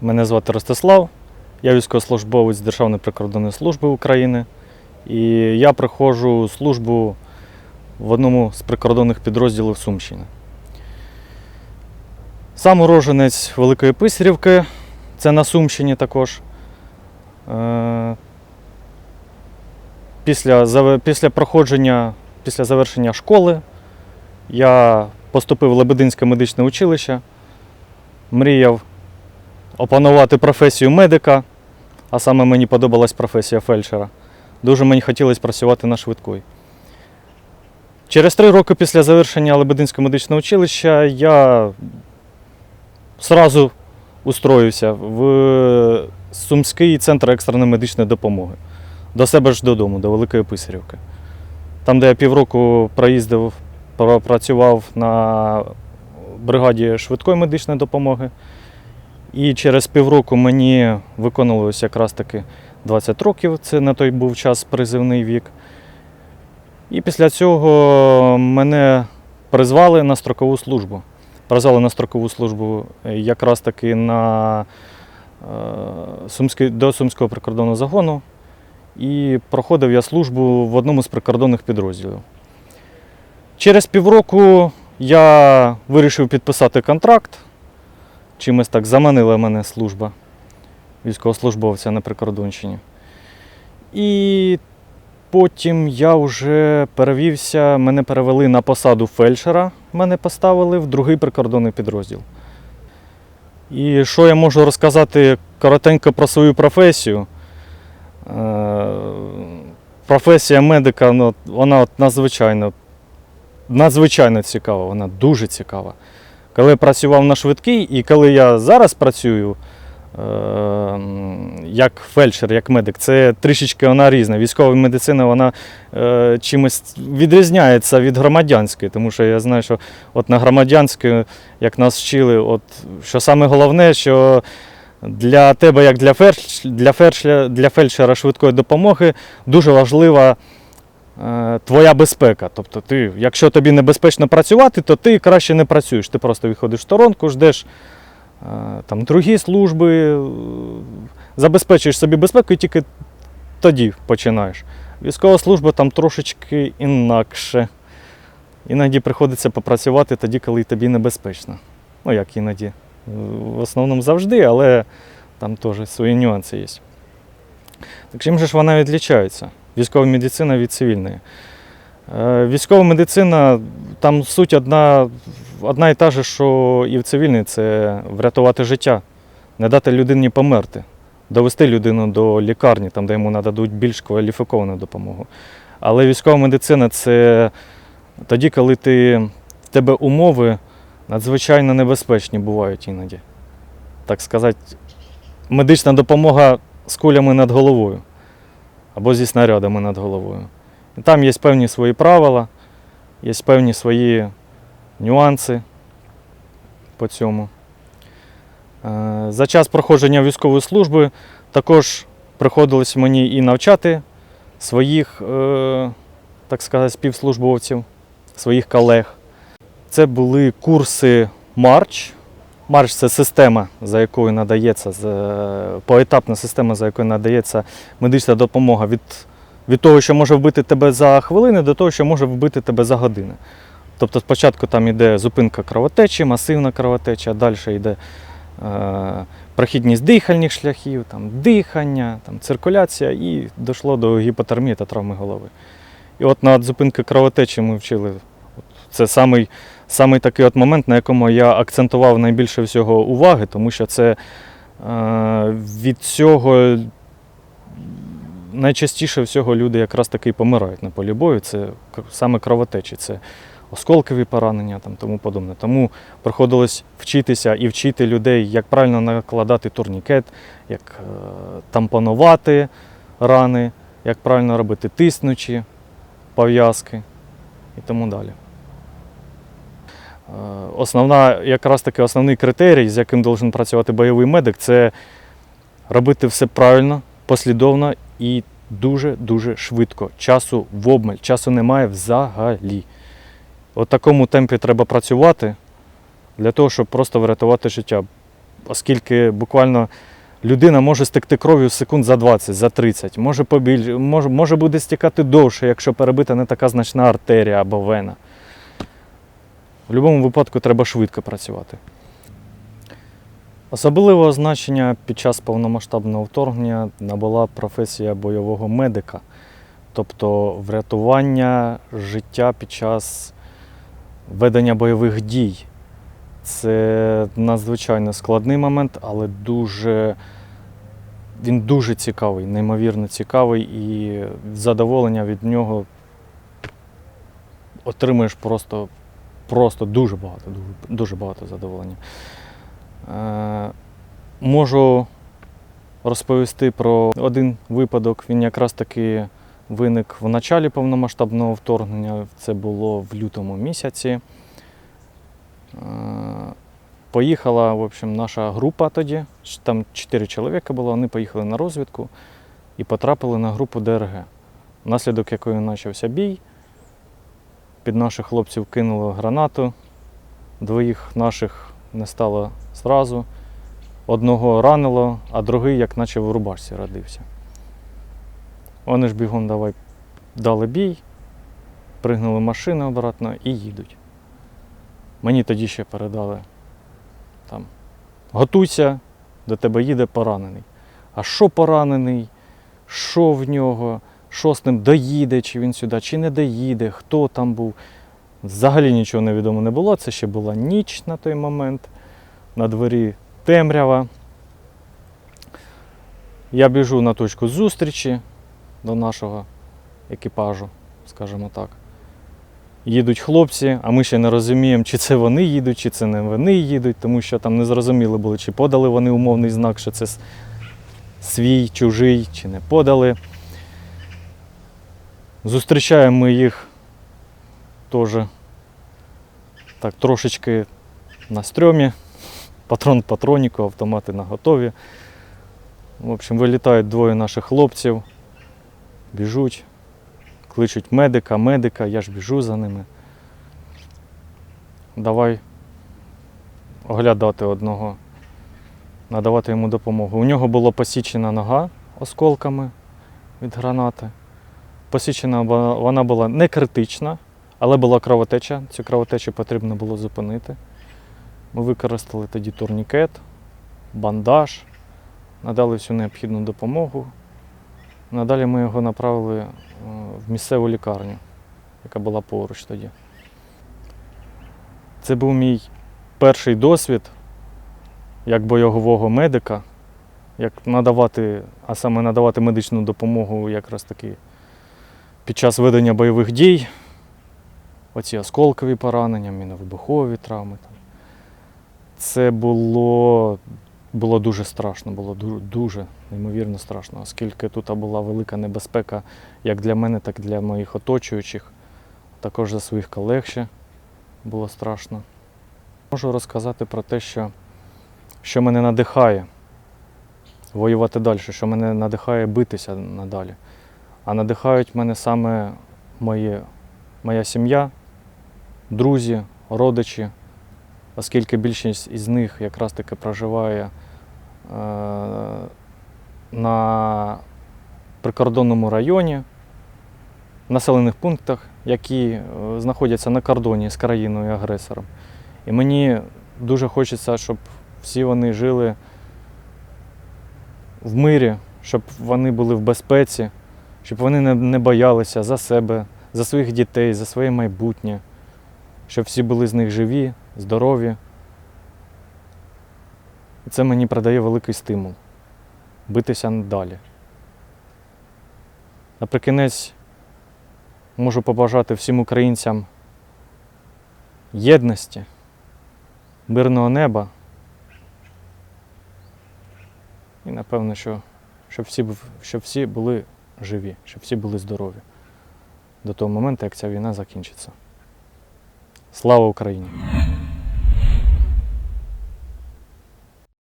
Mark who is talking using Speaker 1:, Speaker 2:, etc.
Speaker 1: Мене звати Ростислав, я військовослужбовець Державної прикордонної служби України. І я проходжу службу в одному з прикордонних підрозділів Сумщини. Сам уроженець Великої Писарівки, це на Сумщині також. Е, Після, після проходження, після завершення школи я поступив в Лебединське медичне училище, мріяв опанувати професію медика, а саме мені подобалась професія фельдшера. Дуже мені хотілося працювати на швидкої. Через три роки після завершення Лебединського медичного училища я сразу устроївся в Сумський центр екстреної медичної допомоги. До себе ж додому, до Великої Писарівки. Там, де я півроку проїздив, пропрацював на бригаді швидкої медичної допомоги. І через півроку мені виконувалося якраз таки 20 років, це на той був час призивний вік. І після цього мене призвали на строкову службу. Призвали на строкову службу е, якраз таки на, е, Сумський, до Сумського прикордонного загону. І проходив я службу в одному з прикордонних підрозділів. Через півроку я вирішив підписати контракт. Чимось так заманила мене служба військовослужбовця на прикордонщині. І потім я вже перевівся, мене перевели на посаду фельдшера, мене поставили в другий прикордонний підрозділ. І що я можу розказати коротенько про свою професію? Е, Професія медика, ну, вона от надзвичайно, надзвичайно цікава, вона дуже цікава. Коли працював на швидкій і коли я зараз працюю е, як фельдшер, як медик, це трішечки вона різна. Військова медицина вона е, чимось відрізняється від громадянської, тому що я знаю, що от на громадянській, як нас вчили, от, що саме головне, що для тебе, як для, фельдш, для, фельдшера, для фельдшера швидкої допомоги, дуже важлива твоя безпека. Тобто, ти, якщо тобі небезпечно працювати, то ти краще не працюєш. Ти просто виходиш в сторонку, ждеш е, там, другі служби, е, забезпечуєш собі безпеку і тільки тоді починаєш. Військова служба там трошечки інакше. Іноді приходиться попрацювати тоді, коли тобі небезпечно. Ну, як іноді. В основному завжди, але там теж свої нюанси є. Так чим же ж вона відлічається? Військова медицина від цивільної. Е, Військова медицина, там суть одна, одна і та же, що і в цивільній це врятувати життя, не дати людині померти, довести людину до лікарні, там, де йому нададуть більш кваліфіковану допомогу. Але військова медицина це тоді, коли ти, в тебе умови надзвичайно небезпечні бувають іноді. Так сказати, медична допомога з кулями над головою або зі снарядами над головою. І там є певні свої правила, є певні свої нюанси по цьому. Е, За час проходження військової служби також приходилось мені і навчати своїх, е, так сказати, співслужбовців, своїх колег. Це були курси Марч. Марч це система, за якою надається, поетапна система, за якою надається медична допомога від, від того, що може вбити тебе за хвилини, до того, що може вбити тебе за години. Тобто спочатку там йде зупинка кровотечі, масивна кровотеча, далі йде е, прохідність дихальних шляхів, там, дихання, там, циркуляція і дійшло до гіпотермії та травми голови. І от на зупинки кровотечі ми вчили. Це самий, самий такий от момент, на якому я акцентував найбільше всього уваги, тому що це е, від цього найчастіше всього люди якраз таки помирають на полі бою. Це саме кровотечі, це осколкові поранення там, тому подобне. Тому приходилось вчитися і вчити людей, як правильно накладати турнікет, як е, тампонувати рани, як правильно робити тиснучі пов'язки і тому далі. Е, Основна, якраз таки основний критерій, з яким должен працювати бойовий медик, це робити все правильно, послідовно і дуже-дуже швидко. Часу в обмаль, часу немає взагалі. От такому темпі треба працювати для того, щоб просто врятувати життя. оскільки буквально людина може стекти кров'ю секунд за 20, за 30, може, побіль... може, може буде стікати довше, якщо перебита не така значна артерія або вена. В будь-якому випадку треба швидко працювати. Особливого значення під час повномасштабного вторгнення набула професія бойового медика, тобто врятування життя під час ведення бойових дій. Це надзвичайно складний момент, але дуже, він дуже цікавий, неймовірно цікавий, і задоволення від нього отримуєш просто, просто дуже багато, дуже, багато задоволення. Е, можу розповісти про один випадок. Він якраз таки виник в началі повномасштабного вторгнення. Це було в лютому місяці. Е, Поїхала, в общем, наша група тоді, там чотири чоловіка було, вони поїхали на розвідку і потрапили на групу ДРГ, внаслідок якої почався бій. Під наших хлопців кинули гранату, двоїх наших не стало зразу. Одного ранило, а другий, як наче в рубашці родився. Вони ж бігом давай дали бій, пригнули в машину обратно і їдуть. Мені тоді ще передали там готуйся, до тебе їде поранений. А що поранений? Що в нього? Ним доїде, чи він сюди, чи не доїде, хто там був. Взагалі нічого невідомо не було. Це ще була ніч на той момент. На дворі темрява. Я біжу на точку зустрічі до нашого екіпажу, скажімо так. Їдуть хлопці, а ми ще не розуміємо, чи це вони їдуть, чи це не вони їдуть, тому що там не зрозуміло було, чи подали вони умовний знак, що це свій, чужий, чи не подали. Зустрічаємо ми їх теж так трошечки на стрьомі, патрон патроніку, автомати на готові. В общем, вилітають двоє наших хлопців, біжуть, кличуть медика, медика, я ж біжу за ними. Давай оглядати одного, надавати йому допомогу. У нього була посічена нога осколками від гранати. Посічена вона була не критична, але була кровотеча. Цю кровотечу потрібно було зупинити. Ми використали тоді турнікет, бандаж, надали всю необхідну допомогу. Надалі ми його направили е, в місцеву лікарню, яка була поруч тоді. Це був мій перший досвід як бойового медика, як надавати, а саме надавати медичну допомогу якраз таки під час ведення бойових дій. Оці осколкові поранення, міновибухові травми. Це було, було дуже страшно, було ду- дуже неймовірно страшно, оскільки тут була велика небезпека як для мене, так і для моїх оточуючих. Також за своїх колег ще було страшно. Можу розказати про те, що, що мене надихає воювати далі, що мене надихає битися надалі. А надихають мене саме мої, моя сім'я, друзі, родичі, оскільки більшість із них якраз таки проживає е, на прикордонному районі, в населених пунктах, які е, знаходяться на кордоні з країною-агресором. І мені дуже хочеться, щоб всі вони жили в мирі, щоб вони були в безпеці, щоб вони не, боялися за себе, за своїх дітей, за своє майбутнє, щоб всі були з них живі, здорові. І це мені придає великий стимул битися далі. Наприкінець можу побажати всім українцям єдності, мирного неба. І напевно, що щоб всі, щоб всі були живі, щоб всі були здорові до того моменту, як ця війна закінчиться. Слава Україні!